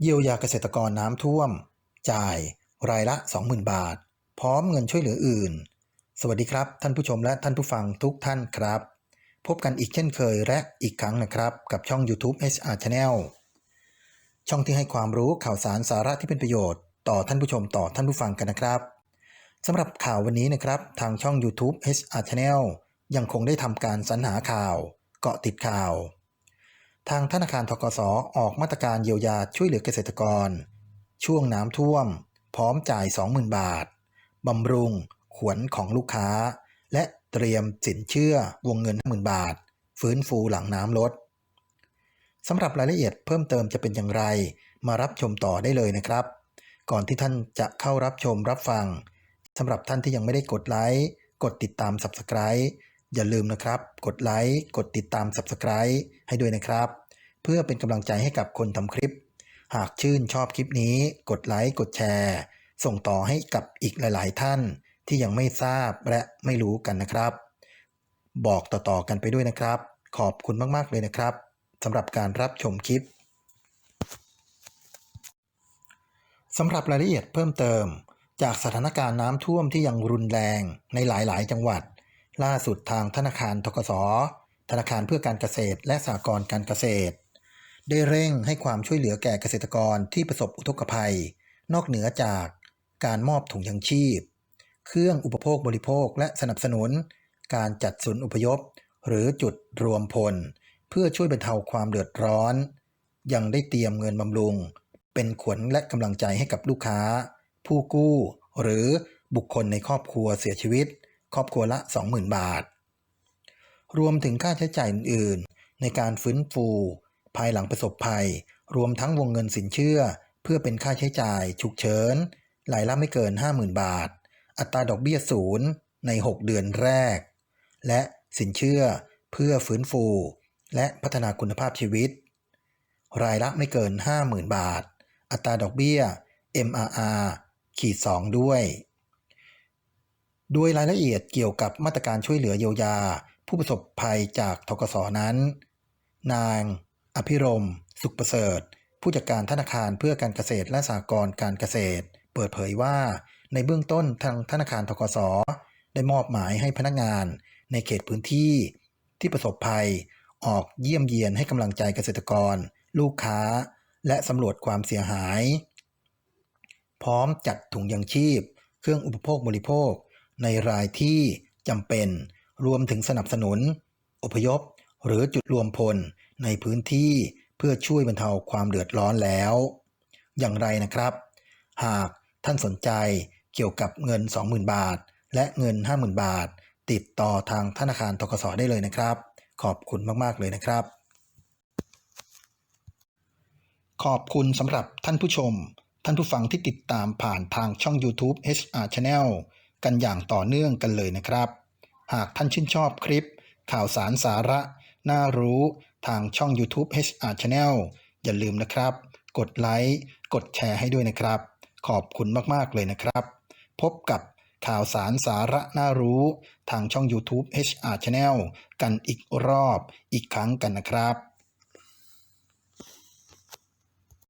เยียวยาเกษตรกรน้ำท่วม จ่ายรายละ 20,000 บาท พร้อมเงินช่วยเหลืออื่น สวัสดีครับ ท่านผู้ชมและท่านผู้ฟังทุกท่านครับ พบกันอีกเช่นเคยและอีกครั้งนะครับ กับช่อง YouTube HR Channel ช่องที่ให้ความรู้ข่าวสารสาระที่เป็นประโยชน์ต่อท่านผู้ชมต่อท่านผู้ฟังกันนะครับสำหรับข่าววันนี้นะครับ ทางช่อง YouTube HR Channel ยังคงได้ทำการสรรหาข่าว เกาะติดข่าว ทางธนาคารทกสออกมาตรการเยียวยาช่วยเหลือเกษตรกร ช่วงน้ำท่วม พร้อมจ่าย 20,000 บาท บำรุง ขวนของลูกค้า และเตรียมสินเชื่อวงเงิน 10,000 บาท ฟื้นฟูหลังน้ำลดสำหรับรายละเอียดเพิ่มเติมจะเป็นอย่างไร มารับชมต่อได้เลยนะครับ ก่อนที่ท่านจะเข้ารับชมรับฟังสำหรับท่านที่ยังไม่ได้กดไลค์กดติดตาม Subscribe อย่าลืมนะครับ กดไลค์กดติดตาม Subscribe ให้ด้วยนะครับ เพื่อเป็นกำลังใจให้กับคนทำคลิป หากชื่นชอบคลิปนี้ กดไลค์กดแชร์ ส่งต่อให้กับอีกหลาย ๆ ท่าน ที่ยังไม่ทราบและไม่รู้กันนะครับ บอกต่อ ๆ กันไปด้วยนะครับ ขอบคุณมาก ๆ เลยนะครับสำหรับการรับชมคลิปสำหรับรายละเอียดเพิ่มเติม จากสถานการณ์น้ำท่วมที่ยังรุนแรงในหลาย ๆ จังหวัด ล่าสุดทางธนาคารทกส ธนาคารเพื่อการเกษตรและสหกรณ์การเกษตร ได้เร่งให้ความช่วยเหลือแก่เกษตรกรที่ประสบอุทกภัย นอกเหนือจากการมอบถุงยังชีพ เครื่องอุปโภคบริโภคและสนับสนุน การจัดศูนย์อพยพ หรือจุดรวมพล เพื่อช่วยบรรเทาความเดือดร้อน ยังได้เตรียมเงินบำรุง เป็นขวัญและกำลังใจให้กับลูกค้า ผู้กู้ หรือบุคคลในครอบครัวเสียชีวิต ครอบครัวละ 20,000 บาท รวมถึงค่าใช้จ่ายอื่น ๆ ในการฟื้นฟู ภายหลังประสบภัย รวมทั้งวงเงินสินเชื่อ เพื่อเป็นค่าใช้จ่าย ฉุกเฉินรายละไม่เกิน 50,000 บาท อัตราดอกเบี้ยศูนย์ใน 6 เดือนแรก และสินเชื่อเพื่อฟื้นฟู และพัฒนาคุณภาพชีวิต รายละไม่เกิน 50,000 บาท อัตราดอกเบี้ย MRR ขีด 2 ด้วย โดยรายละเอียดเกี่ยวกับมาตรการช่วยเหลือเยียวยา ผู้ประสบภัยจากทกสนั้น นาง อภิรม สุขประเสริฐ ผู้จัดการธนาคารเพื่อการเกษตรและสหกรณ์การเกษตร เปิดเผยว่า ในเบื้องต้นทางธนาคารทกสได้มอบหมายให้พนักงานในเขตพื้นที่ ที่ประสบภัย ออกเยี่ยมเยียนให้กำลังใจเกษตรกร ลูกค้า และสำรวจความเสียหาย พร้อมจัดถุงยังชีพ เครื่องอุปโภคบริโภค ในรายที่จำเป็น รวมถึงสนับสนุน อพยพ หรือจุดรวมพลในพื้นที่เพื่อช่วยบรรเทาความเดือดร้อนแล้ว อย่างไรนะครับ หากท่านสนใจเกี่ยวกับเงิน 20,000 บาท และเงิน 50,000 บาท ติดต่อทางธนาคารทกสได้เลยนะครับ ขอบคุณมาก ๆ เลยนะครับ ขอบคุณสำหรับท่านผู้ชม ท่านผู้ฟังที่ติดตามผ่านทางช่อง YouTube HR Channel กันอย่างต่อเนื่องกันเลยนะครับ หากท่านชื่นชอบคลิป ข่าวสารสาระ น่ารู้ทางช่อง YouTube HR Channel อย่าลืมนะครับ กดไลค์ กดแชร์ให้ด้วยนะครับ ขอบคุณมากๆเลยนะครับ พบกับข่าวสารสาระน่ารู้ทางช่อง YouTube HR Channel กันอีกรอบอีกครั้งกันนะครับ